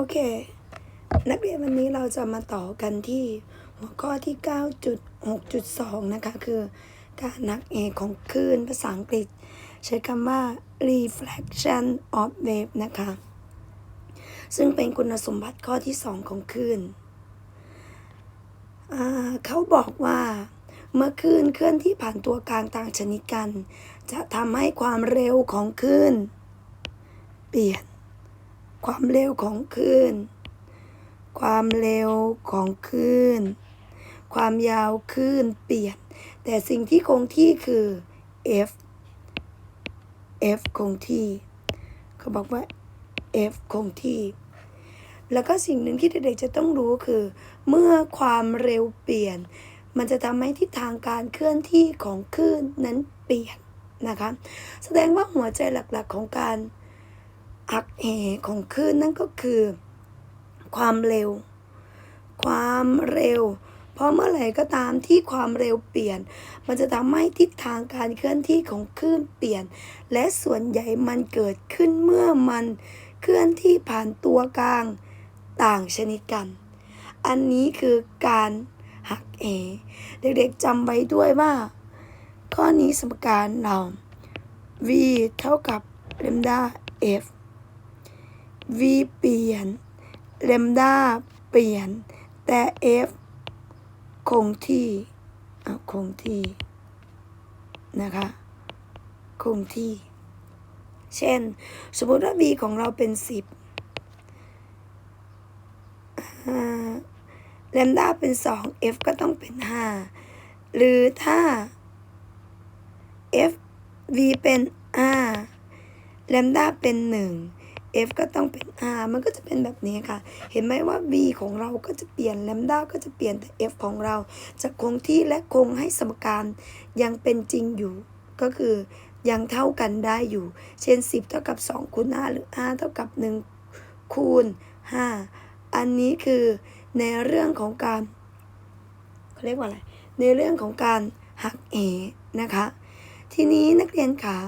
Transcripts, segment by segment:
โอเค นักเรียนวันนี้เราจะมาต่อกันที่หัวข้อที่ 9.6.2 นะคะ คือการนักเอกของคลื่นภาษาอังกฤษ ใช้คำว่า reflection of wave นะคะ ซึ่งเป็นคุณสมบัติข้อที่ 2 ของคลื่น เขาบอกว่าเมื่อคลื่นเคลื่อนที่ผ่านตัวกลางต่างชนิดกัน จะทำให้ความเร็วของคลื่น เปลี่ยน ความเร็วของคลื่น ความเร็วของคลื่น ความยาวคลื่นเปลี่ยน แต่สิ่งที่คงที่คือ f f คงที่ เขาบอกว่า f คงที่ แล้วก็สิ่งหนึ่งที่เด็กๆจะต้องรู้คือ เมื่อความเร็วเปลี่ยน มันจะทำให้ทิศทางการเคลื่อนที่ของคลื่นนั้นเปลี่ยนนะคะ แสดงว่าหัวใจหลักๆของการ หักเหของคลื่นนั่นก็คือ ความเร็ว ความเร็ว เพราะเมื่อไหร่ก็ตามที่ความเร็วเปลี่ยน มันจะทำให้ทิศทางการเคลื่อนที่ของคลื่นเปลี่ยน และส่วนใหญ่มันเกิดขึ้นเมื่อมันเคลื่อนที่ผ่านตัวกลางต่างชนิดกัน อันนี้คือการหักเหเด็กๆจำไว้ด้วยว่า ข้อนี้สมการเรา v เท่ากับ lambda f v เปลี่ยน lambda เปลี่ยน แต่ f คงที่อะคงที่ นะคะ คงที่ เช่น สมมติว่า v ของเราเป็น10อ่า lambda เป็น2 f ก็ต้องเป็น5หรือถ้า f v เป็น5 lambda เป็น1 f ก็ต้องเป็น r มันก็จะเป็นแบบนี้ค่ะ เห็นไหมว่า v ของเราก็จะเปลี่ยน lambda ก็จะเปลี่ยนแต่ f ของเรา จะคงที่และคงให้สมการยังเป็นจริงอยู่ ก็คือยังเท่ากันได้อยู่ เช่น 10 เท่ากับ 2 คูณ 5 หรือ 5 เท่ากับ 1 คูณ 5 อันนี้คือในเรื่องของการเขาเรียกว่าอะไร ในเรื่องของการหักเหนะคะ ทีนี้นักเรียนคะ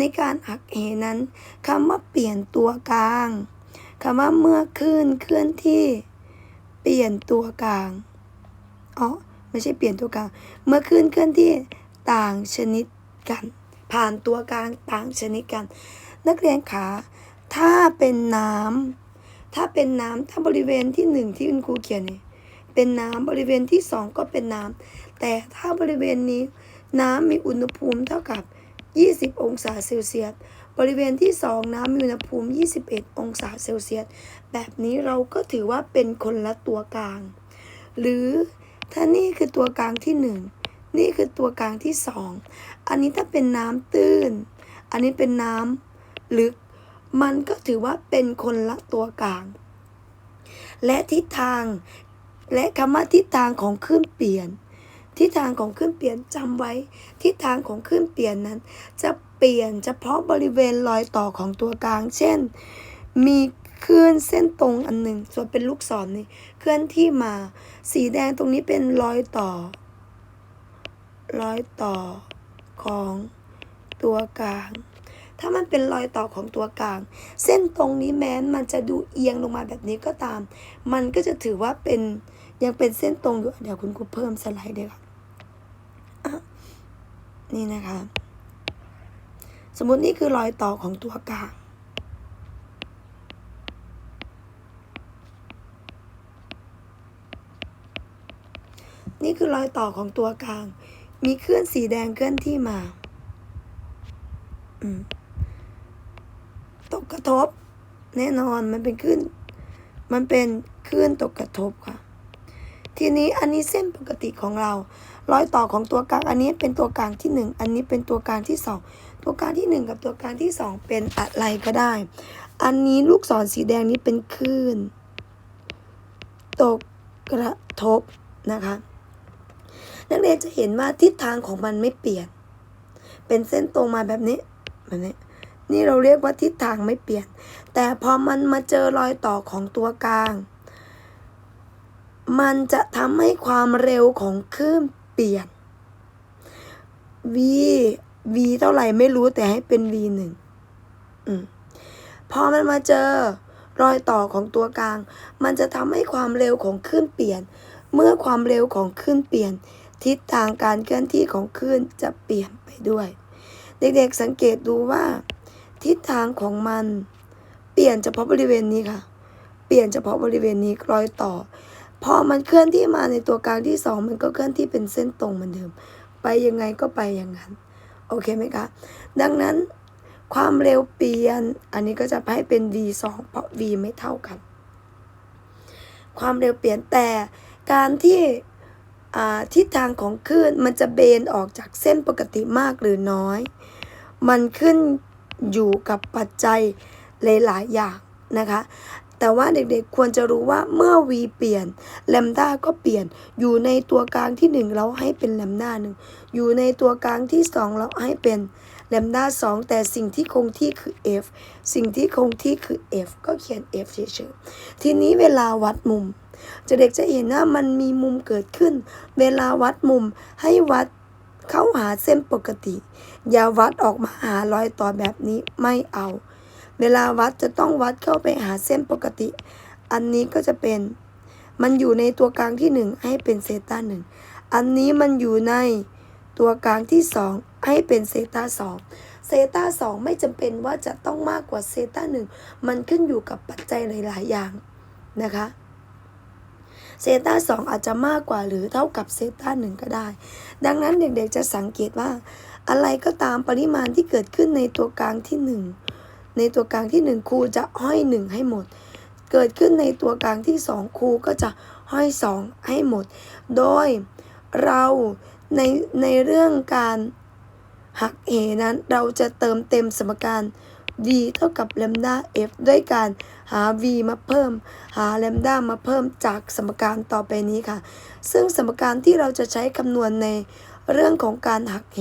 ในการหักเหนั้นคำว่าเปลี่ยนตัวกลางคำว่าเมื่อคลื่นเคลื่อนที่ เปลี่ยนตัวกลางอ๋อไม่ใช่เปลี่ยนตัวกลาง เมื่อคลื่นเคลื่อนที่ต่างชนิดกัน ผ่านตัวกลางต่างชนิดกัน นักเรียนคะถ้าเป็นน้ำถ้าเป็นน้ำถ้าบริเวณที่หนึ่งที่คุณครูเขียนนี่เป็นน้ำบริเวณที่สองก็เป็นน้ำแต่ถ้าบริเวณนี้น้ำมีอุณหภูมิเท่ากับ 20 องศาเซลเซียส บริเวณที่ 2 น้ำมีอุณหภูมิ 21 องศาเซลเซียส แบบนี้เราก็ถือว่าเป็นคนละตัวกลาง หรือถ้านี่คือตัวกลางที่ 1 นี่คือตัวกลางที่ 2 อันนี้ถ้าเป็นน้ำตื้น อันนี้เป็นน้ำลึก มันก็ถือว่าเป็นคนละตัวกลาง และทิศทาง และคำว่าทิศทางของคลื่นเปลี่ยน ทิศทางของคลื่นเปลี่ยนจำไว้ ทิศทางของคลื่นเปลี่ยนนั้น จะเปลี่ยนเฉพาะบริเวณรอยต่อของตัวกลาง เช่น มีคลื่นเส้นตรงอันหนึ่งส่วนเป็นลูกศรนี่เคลื่อนที่มา สีแดงตรงนี้เป็นรอยต่อ รอยต่อของตัวกลาง ถ้ามันเป็นรอยต่อของตัวกลาง เส้นตรงนี้แม้นมันจะดูเอียงลงมาแบบนี้ก็ตาม มันก็จะถือว่าเป็น ยังเป็นเส้นตรงอยู่ เดี๋ยวคุณครูเพิ่มสไลด์ด้วยค่ะอะนี่นะคะ สมมตินี่คือรอยต่อของตัวกลางนี่คือรอยต่อของตัวกลาง มีเคลื่อนสีแดงเคลื่อนที่มา ตกกระทบ แน่นอนมันเป็นคลื่น มันเป็นคลื่นตกกระทบค่ะ ทีนี้อันนี้เส้นปกติของเรา รอยต่อของตัวกลางอันนี้เป็นตัวกลางที่หนึ่งอันนี้เป็นตัวกลางที่สองตัวกลางที่หนึ่งกับตัวกลางที่สองเป็นอะไรก็ได้ อันนี้ลูกศรสีแดงนี้เป็นคลื่นตกกระทบนะคะ นักเรียนจะเห็นว่าทิศทางของมันไม่เปลี่ยน เป็นเส้นตรงมาแบบนี้แบบนี้นี่เราเรียกว่าทิศทางไม่เปลี่ยน แต่พอมันมาเจอรอยต่อของตัวกลาง มันจะทำให้ความเร็วของคลื่นเปลี่ยน v v เท่าไหร่ไม่รู้แต่ให้เป็น v หนึ่งพอมันมาเจอรอยต่อของตัวกลาง มันจะทำให้ความเร็วของคลื่นเปลี่ยน เมื่อความเร็วของคลื่นเปลี่ยน ทิศทางการเคลื่อนที่ของคลื่นจะเปลี่ยนไปด้วย เด็กๆสังเกตดูว่า ทิศทางของมัน เปลี่ยนเฉพาะบริเวณนี้ค่ะ เปลี่ยนเฉพาะบริเวณนี้รอยต่อ พอมันเคลื่อนที่มาในตัวกลางที่สองมันก็เคลื่อนที่เป็นเส้นตรงเหมือนเดิม ไปยังไงก็ไปอย่างนั้น โอเคไหมคะ ดังนั้นความเร็วเปลี่ยน อันนี้ก็จะให้เป็น v 2เพราะ v ไม่เท่ากัน ความเร็วเปลี่ยนแต่การที่ทิศทางของคลื่นมันจะเบนออกจากเส้นปกติมากหรือน้อย มันขึ้นอยู่กับปัจจัยหลายๆอย่างนะคะ แต่ว่าเด็กๆควรจะรู้ว่าเมื่อ v เปลี่ยนแลมด้าก็เปลี่ยน อยู่ในตัวกลางที่ 1 เราให้เป็นแลมด้าหนึ่งอยู่ในตัวกลางที่ 2 เราให้เป็นแลมด้าสองแต่สิ่งที่คงที่คือ f สิ่งที่คงที่คือ f ก็เขียน f เฉยๆทีนี้เวลาวัดมุม จะเด็กจะเห็นว่ามันมีมุมเกิดขึ้น เวลาวัดมุมให้วัดเข้าหาเส้นปกติ อย่าวัดออกมาหารอยต่อแบบนี้ไม่เอา เวลาวัดจะต้องวัดเข้าไปหาเส้นปกติ อันนี้ก็จะเป็น มันอยู่ในตัวกลางที่หนึ่งให้เป็นเซต้าหนึ่งอันนี้มันอยู่ในตัวกลางที่สองให้เป็นเซต้าสองเซต้าสองไม่จำเป็นว่าจะต้องมากกว่าเซต้าหนึ่งมันขึ้นอยู่กับปัจจัยหลาย ๆ อย่างนะคะเซต้าสองอาจจะมากกว่าหรือเท่ากับเซต้าหนึ่งก็ได้ ดังนั้นเด็กๆจะสังเกตว่า อะไรก็ตามปริมาณที่เกิดขึ้นในตัวกลางที่หนึ่ง ในตัวกลางที่หนึ่งครูจะห้อยหนึ่งให้หมด เกิดขึ้นในตัวกลางที่สองครูก็จะห้อยสองให้หมด โดยเราในในเรื่องการหักเหนั้นเราจะเติมเต็มสมการ v เท่ากับ lambda f ด้วยการหา v มาเพิ่ม หา lambda มาเพิ่มจากสมการต่อไปนี้ค่ะ ซึ่งสมการที่เราจะใช้คำนวณในเรื่องของการหักเห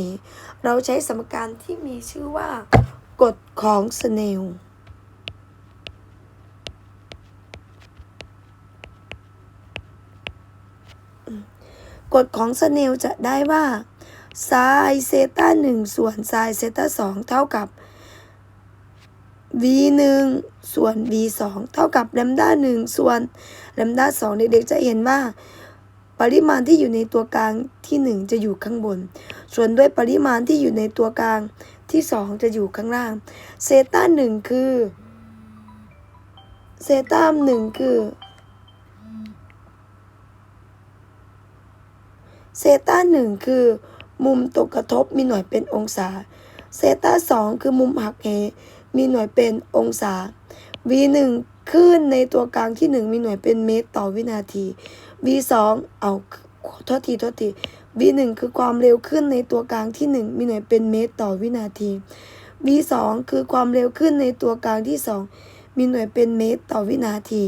เราใช้สมการที่มีชื่อว่า กฎของสเนลกฎของสเนลจะได้ว่าไซเซต้าหนึ่งส่วนไซเซต้าสองเท่ากับ v หนึ่งส่วน v สองเท่ากับแลมด้าหนึ่งส่วนแลมด้าสองเด็กๆจะเห็นว่า ปริมาณที่อยู่ในตัวกลางที่หนึ่งจะอยู่ข้างบน ส่วนด้วยปริมาณที่อยู่ในตัวกลาง ที่สองจะอยู่ข้างล่าง เซต้าหนึ่งคือ เซต้าหนึ่งคือ เซต้าหนึ่งคือ มุมตกกระทบมีหน่วยเป็นองศา เซต้าสองคือมุมหักเห มีหน่วยเป็นองศา v หนึ่งคลื่นในตัวกลางที่หนึ่งมีหน่วยเป็นเมตรต่อวินาที v สองเอาโทษทีโทษที v หนึ่งคือความเร็วขึ้นในตัวกลางที่หนึ่งมีหน่วยเป็นเมตรต่อวินาที v สองคือความเร็วขึ้นในตัวกลางที่สองมีหน่วยเป็นเมตรต่อวินาที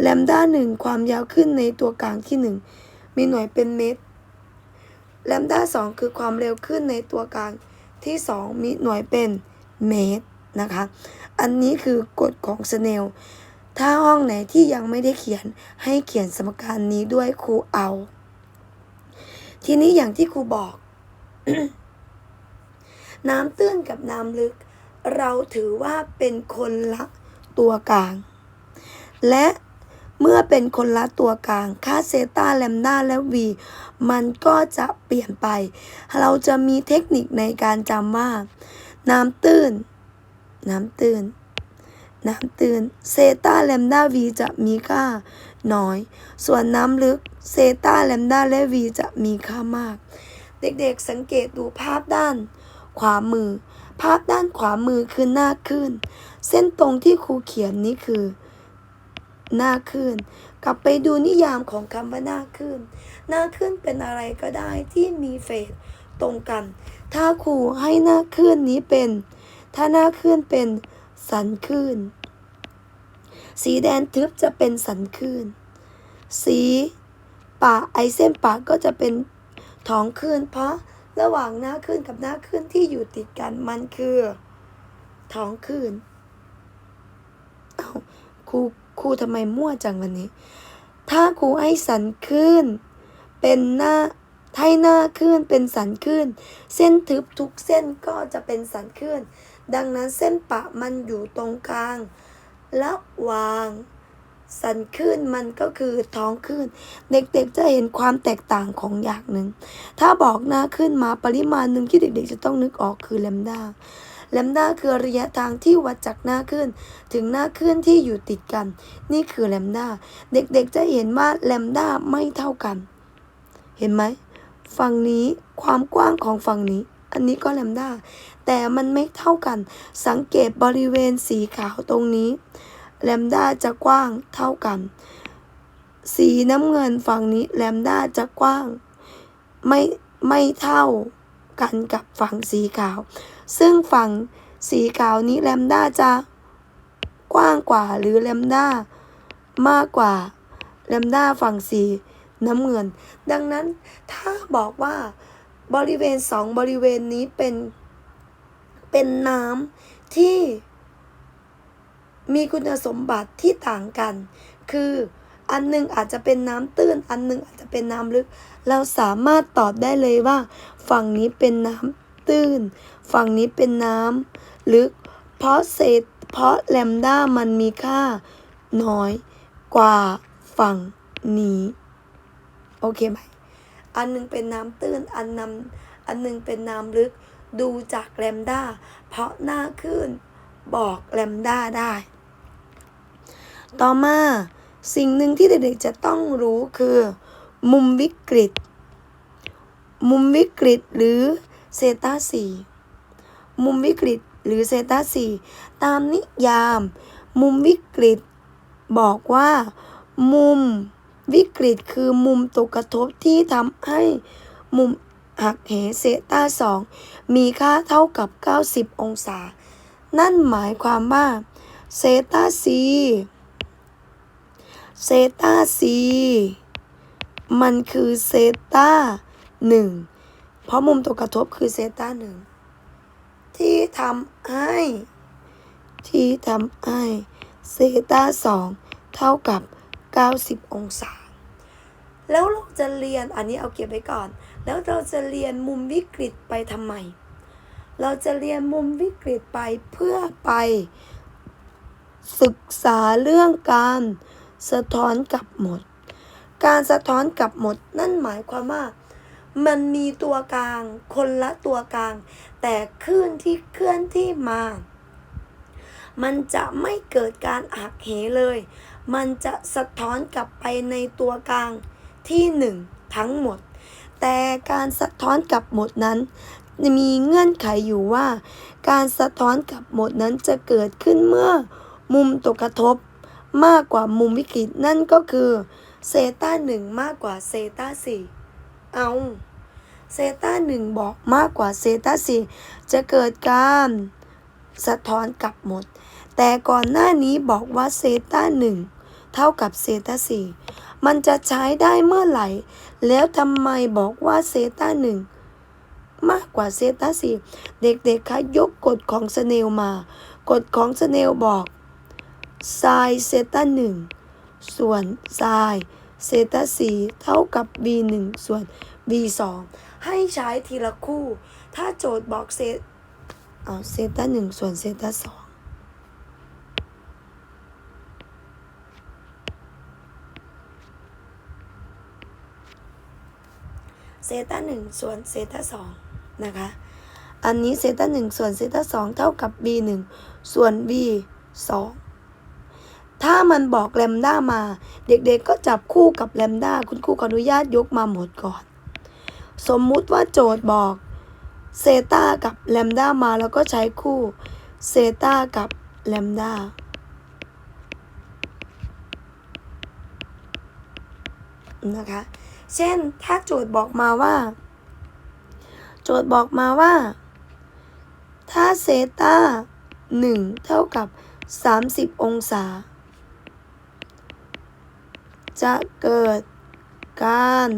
แลมด้าหนึ่งความยาวขึ้นในตัวกลางที่หนึ่งมีหน่วยเป็นเมตรแลมด้าสองคือความเร็วขึ้นในตัวกลางที่สองมีหน่วยเป็นเมตรนะคะ อันนี้คือกฎของสเนล ถ้าห้องไหนที่ยังไม่ได้เขียนให้เขียนสมการนี้ด้วยครูเอา ทีนี้อย่างที่ครูบอก น้ำตื้นกับน้ำลึก เราถือว่าเป็นคนละตัวกลาง และเมื่อเป็นคนละตัวกลาง ค่าเซตาแลมด้าและ v มันก็จะเปลี่ยนไป เราจะมีเทคนิคในการจำว่า น้ำตื้น น้ำตื้น น้ำตื้น เซตาแลมด้า v จะมีค่า น้อย ส่วนน้ำลึกเซตาแลมด้าและ v จะมีค่ามาก เด็กๆสังเกตดูภาพด้านขวามือ ภาพด้านขวามือคือหน้าขึ้น เส้นตรงที่ครูเขียนนี้คือ หน้าขึ้น กลับไปดูนิยามของคำว่าหน้าขึ้น หน้าขึ้นเป็นอะไรก็ได้ที่มีเฟสตรงกัน ถ้าครูให้หน้าขึ้นนี้เป็น ถ้าหน้าขึ้นเป็นสันขึ้น สีแดงทึบจะเป็นสันขึ้นสีป่าไอเส้นปากก็จะเป็นท้องขึ้นเพราะระหว่างหน้าขึ้นกับหน้าขึ้นที่อยู่ติดกันมันคือท้องขึ้นเอาครูครูทำไมมั่วจังวันนี้ ถ้าครูให้สันขึ้นเป็นหน้าให้หน้าขึ้นเป็นสันขึ้นเส้นทึบทุกเส้นก็จะเป็นสันขึ้นดังนั้นเส้นปะมันอยู่ตรงกลาง ระหว่าง สันคลื่นมันก็คือท้องคลื่นเด็กๆจะเห็นความแตกต่างของอย่างหนึ่ง ถ้าบอกหน้าขึ้นมาปริมาณหนึ่งที่เด็กๆ จะต้องนึกออกคือแลมด้าแลมด้าคือระยะทางที่วัดจากหน้าขึ้น ถึงหน้าขึ้นที่อยู่ติดกัน นี่คือแลมด้าเด็กๆจะเห็นว่าแลมด้าไม่เท่ากัน เห็นไหมฝั่งนี้ความกว้างของฝั่งนี้ อันนี้ก็แลมดาแต่มันไม่เท่ากัน สังเกตบริเวณสีขาวตรงนี้แลมดาจะกว้างเท่ากัน สีน้ำเงินฝั่งนี้แลมดาจะกว้าง ไม่ไม่เท่ากันกับฝั่งสีขาว ซึ่งฝั่งสีขาวนี้แลมดาจะกว้างกว่าหรือแลมดามากกว่าแลมดาฝั่งสีน้ำเงิน ดังนั้นถ้าบอกว่า บริเวณสองบริเวณนี้เป็นเป็นน้ำที่มีคุณสมบัติที่ต่างกัน คืออันหนึงอาจจะเป็นน้ำตื้น อันหนึงอาจจะเป็นน้ำลึก เราสามารถตอบได้เลยว่า ฝั่งนี้เป็นน้ำตื้น ฝั่งนี้เป็นน้ำลึก เพราะเศษ เพราะแลมด้ามันมีค่าน้อยกว่าฝั่งนี้ โอเคไหม อันหนึงเป็นน้ำตื้น อันนำอันหนึงเป็นน้ำลึก ดูจากแลมด้า เพราะหน้าขึ้นบอกแลมด้าได้ ต่อมาสิ่งหนึ่งที่เด็กๆจะต้องรู้คือ มุมวิกฤต มุมวิกฤตหรือเซตาสีมุมวิกฤตหรือเซตาสีตามนิยาม มุมวิกฤต บอกว่า มุม วิกฤตคือมุมตกกระทบที่ทำให้มุมหักเหเซต้าสองมีค่าเท่ากับ 90 องศา นั่นหมายความว่าเซต้าซีเซต้าซีมันคือเซต้าหนึ่งเพราะมุมตกกระทบคือเซต้าหนึ่งที่ทำให้ ที่ทำให้เซต้าสองเท่ากับ 90 องศา แล้วเราจะเรียนอันนี้เอาเก็บไว้ก่อน แล้วเราจะเรียนมุมวิกฤตไปทำไม เราจะเรียนมุมวิกฤตไปเพื่อไป ศึกษาเรื่องการสะท้อนกลับหมด การสะท้อนกลับหมด นั่นหมายความว่า มันมีตัวกลาง คนละตัวกลาง แต่คลื่นที่เคลื่อนที่มา มันจะไม่เกิดการหักเหเลย มันจะสะท้อนกลับไปในตัวกลาง ที่หนึ่งทั้งหมด แต่การสะท้อนกลับหมดนั้น มีเงื่อนไขอยู่ว่า การสะท้อนกลับหมดนั้นจะเกิดขึ้นเมื่อมุมตกกระทบมากกว่ามุมวิกฤตนั่นก็คือเซต้าหนึ่งมากกว่าเซต้าสี่เอาเซต้าหนึ่งบอกมากกว่าเซต้าสี่จะเกิดการสะท้อนกลับหมด แต่ก่อนหน้านี้บอกว่าเซต้าหนึ่งเท่ากับเซต้าสี่ มันจะใช้ได้เมื่อไหร่ แล้วทำไมบอกว่าเซต้าหนึ่งมากกว่าเซต้าสี่เด็กๆคะยกกฎของสเนลมา กฎของสเนลบอกไซเซต้าหนึ่งส่วนไซเซต้าสี่เท่ากับ v หนึ่งส่วน v สองให้ใช้ทีละคู่ ถ้าโจทย์บอกเซเอาเซต้าหนึ่งส่วนเซต้าสอง ต้าหนึ่งส่วนเซต้าสองนะคะ อันนี้เซต้าหนึ่งส่วนเซต้าสองเท่ากับ b หนึ่งส่วน v สองถ้ามันบอกแลมด้ามา เด็กๆก็จับคู่กับแลมด้าคุณครูขออนุญาตยกมาหมดก่อน สมมุติว่าโจทย์บอกเซต้ากับแลมด้ามาแล้วก็ใช้คู่เซต้ากับแลมด้านะคะ เช่น ถ้าโจทย์บอกมาว่า โจทย์บอกมาว่า ถ้าเซตาหนึ่งเท่ากับ 30 องศา จะเกิดการ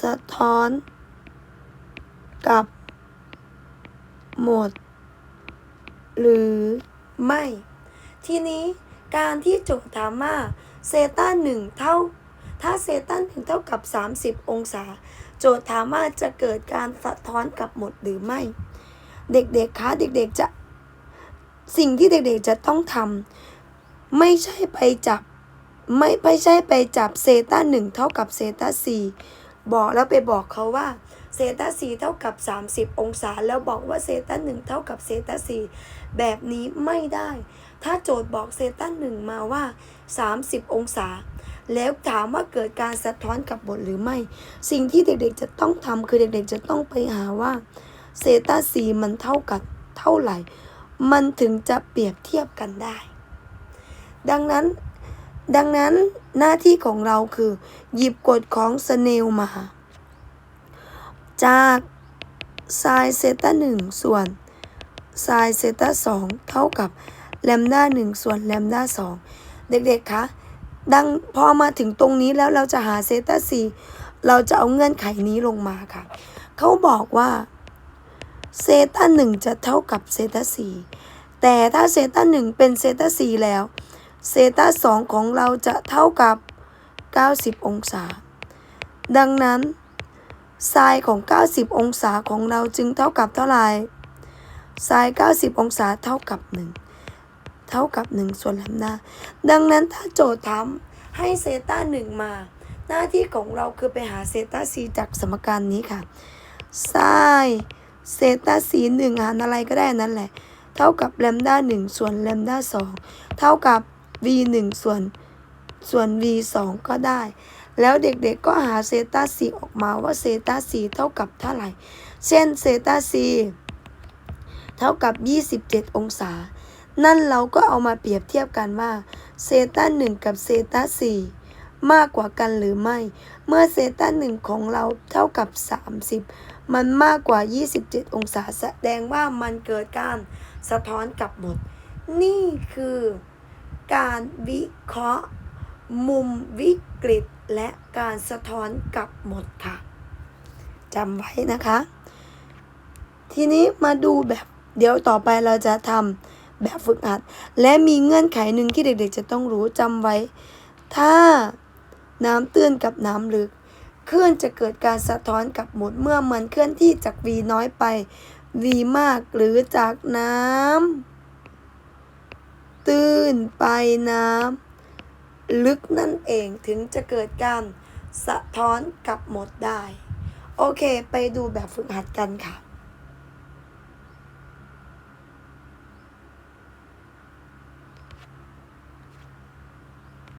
สะท้อน กับหมด หรือไม่ ทีนี้การที่โจทย์ถามว่าเซตาหนึ่งเท่า ถ้าเซตาหนึ่งเท่ากับ 30 องศา โจทย์ถามว่าจะเกิดการสะท้อนกลับหมดหรือไม่ เด็กๆคะเด็กๆจะสิ่งที่เด็กๆจะต้องทำไม่ใช่ไปจับไม่ไม่ใช่ไปจับเซต้าหนึ่งเท่ากับเซต้าสี่บอกแล้วไปบอกเขาว่าเซต้าสี่เท่ากับ 30 องศา แล้วบอกว่าเซต้าหนึ่งเท่ากับเซต้าสี่แบบนี้ไม่ได้ ถ้าโจทย์บอกเซต้าหนึ่งมาว่า 30 องศา แล้วถามว่าเกิดการสะท้อนกับบทหรือไม่ สิ่งที่เด็กๆจะต้องทำคือเด็กๆ จะต้องไปหาว่าเซตาสีมันเท่ากับเท่าไหร่ มันถึงจะเปรียบเทียบกันได้ ดังนั้นดังนั้นหน้าที่ของเราคือ หยิบกฎของสเนลมา จากไซเซตาหนึ่งส่วนไซเซตาสองเท่ากับแลมด้าหนึ่งส่วนแลมด้าสองเด็กๆคะ ดังพอมาถึงตรงนี้แล้วเราจะหาเซตาสี่เราจะเอาเงื่อนไขนี้ลงมาค่ะ เขาบอกว่าเซตาหนึ่งจะเท่ากับเซตาสี่แต่ถ้าเซตาหนึ่งเป็นเซตาสี่แล้วเซตาสองของเราจะเท่ากับ 90 องศา ดังนั้นไซน์ของ 90 องศาของเราจึงเท่ากับเท่าไหร่ไซน์90 องศาเท่ากับ 1 เท่ากับ 1 ส่วนแลมด้าดังนั้นถ้าโจทย์ถามให้เซต้า1มา หน้าที่ของเราคือไปหาเซต้า4จากสมการนี้ค่ะไซน์เซต้า4 1หารอะไรก็ได้นั่นแหละ เท่ากับแลมด้า1ส่วนแลมด้า2เท่ากับ v 1ส่วนส่วน v 2ก็ได้ แล้วเด็กๆก็หาเซต้าซีออกมาว่าเซต้าซีเท่ากับเท่าไหร่ เช่นเซต้าซีเท่ากับ 27 องศา นั่นเราก็เอามาเปรียบเทียบกันว่าเซต้า1กับเซต้าซีมากกว่ากันหรือไม่ เมื่อเซต้า1ของเราเท่ากับ 30 มันมากกว่า 27 องศาแสดงว่ามันเกิดการสะท้อนกลับหมด นี่คือการวิเคราะห์ มุมวิกฤตและการสะท้อนกลับหมดค่ะจำไว้นะคะ ทีนี้มาดูแบบเดี๋ยวต่อไปเราจะทำ แบบฝึกหัด และมีเงื่อนไขหนึ่งที่เด็กๆ จะต้องรู้จำไว้ ถ้าน้ำตื้นกับน้ำลึกคลื่นจะเกิดการสะท้อนกับหมดเมื่อมันเคลื่อนที่จาก v น้อยไป v มากหรือจากน้ำตื้นไปน้ำลึกนั่นเองถึงจะเกิดการสะท้อนกลับหมดได้ โอเค ไปดูแบบฝึกหัดกันค่ะ